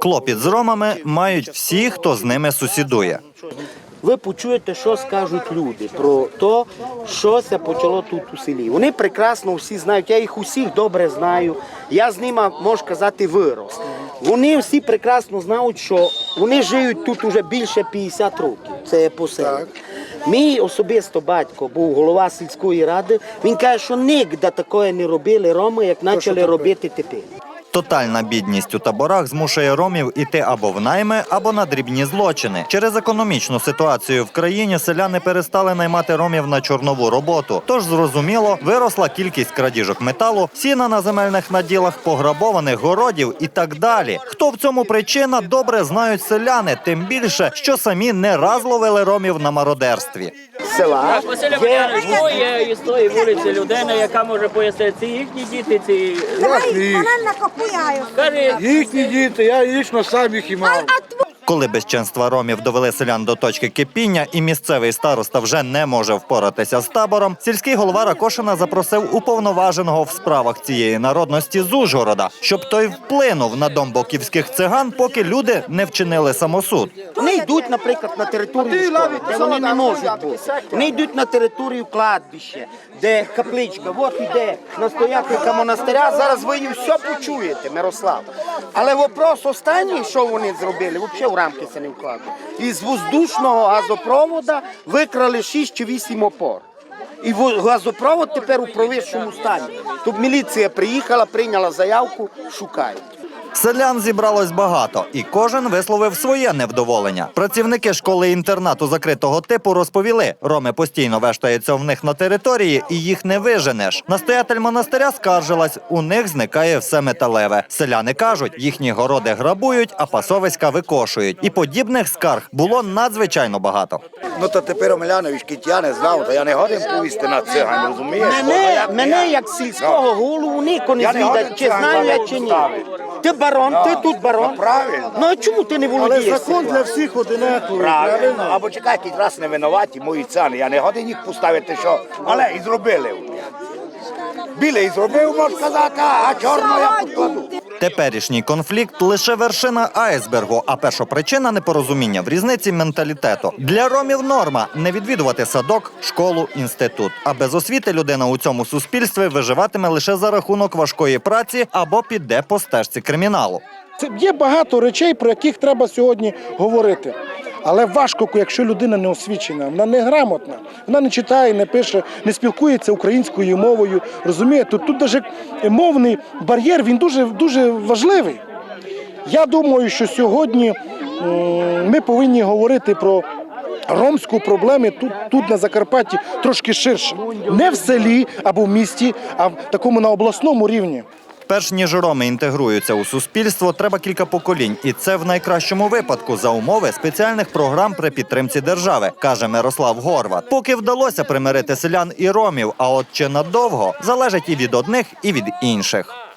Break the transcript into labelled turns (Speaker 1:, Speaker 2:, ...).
Speaker 1: Клопіт з ромами мають всі, хто з ними сусідує.
Speaker 2: Ви почуєте, що скажуть люди про те, що це почало тут у селі. Вони прекрасно всі знають, я їх усіх добре знаю. Я з ними, можу казати, вирос. Вони всі прекрасно знають, що вони живуть тут уже більше 50 років. Це є по селі. Мій особисто батько був голова сільської ради. Він каже, що нігде такое не робили роми, як почали робити тепер.
Speaker 1: Тотальна бідність у таборах змушує ромів іти або в найми, або на дрібні злочини. Через економічну ситуацію в країні селяни перестали наймати ромів на чорнову роботу. Тож зрозуміло, виросла кількість крадіжок металу, сіна на земельних наділах, пограбованих городів і так далі. Хто в цьому причина, добре знають селяни, тим більше, що самі не раз ловили ромів на мародерстві.
Speaker 2: Села є
Speaker 3: є із тої вулиці людина, яка може пояснити, це їхні діти, ці
Speaker 4: Давай,
Speaker 5: Їхні діти, я лічно сам їх і мав.
Speaker 1: Коли безчинства ромів довели селян до точки кипіння, і місцевий староста вже не може впоратися з табором, сільський голова Ракошина запросив уповноваженого в справах цієї народності з Ужгорода, щоб той вплинув на дом боківських циган, поки люди не вчинили самосуд.
Speaker 2: Вони йдуть, наприклад, на територію школи, де вони не можуть бути. Вони йдуть на територію кладбища, де капличка, от іде настоятелька монастиря. Зараз ви її все почуєте, Мирослав. Але вопрос останній, що вони зробили, взагалі рамки це не вкладу. І з воздушного газопровода викрали 6 чи 8 опор. І во- газопровод тепер у провищому стані. Тут міліція приїхала, прийняла заявку, шукають.
Speaker 1: Селян зібралось багато, і кожен висловив своє невдоволення. Працівники школи інтернату закритого типу розповіли, роми постійно вештаються в них на території, і їх не виженеш. Настоятель монастиря скаржилась, у них зникає все металеве. Селяни кажуть, їхні городи грабують, а пасовиська викошують. І подібних скарг було надзвичайно багато.
Speaker 5: Ну то тепер Омелянович я не знав, то я не годен повісти на циган, розумієш?
Speaker 2: Мене, мене як сільського голову ніхто не
Speaker 5: годен
Speaker 2: чи знаю я чи ні. Ти барон, ти тут барон.
Speaker 5: Ну, правильно.
Speaker 2: Ну а чому ти не
Speaker 5: Але
Speaker 2: володієш?
Speaker 5: закон для всіх одинаковий.
Speaker 6: Правильно, або чекай, якийсь раз не винуваті мої цани. Я не годен їх поставити, що але і зробили. Білий і зробив, можна сказати, а чорного я покладу.
Speaker 1: Теперішній конфлікт лише вершина айсбергу, а перша причина непорозуміння в різниці менталітету. Для ромів норма не відвідувати садок, школу, інститут. А без освіти людина у цьому суспільстві виживатиме лише за рахунок важкої праці або піде по стежці криміналу.
Speaker 7: Це є багато речей, про яких треба сьогодні говорити. Але важко, якщо людина не освічена, вона не грамотна, вона не читає, не пише, не спілкується українською мовою. Розумієте, тут навіть мовний бар'єр він дуже, дуже важливий. Я думаю, що сьогодні ми повинні говорити про ромську проблему тут, тут на Закарпатті трошки ширше. Не в селі або в місті, а в такому на обласному рівні.
Speaker 1: Перш ніж роми інтегруються у суспільство, треба кілька поколінь, і це в найкращому випадку за умови спеціальних програм при підтримці держави, каже Мирослав Горват. Поки вдалося примирити селян і ромів, а от чи надовго залежить і від одних, і від інших.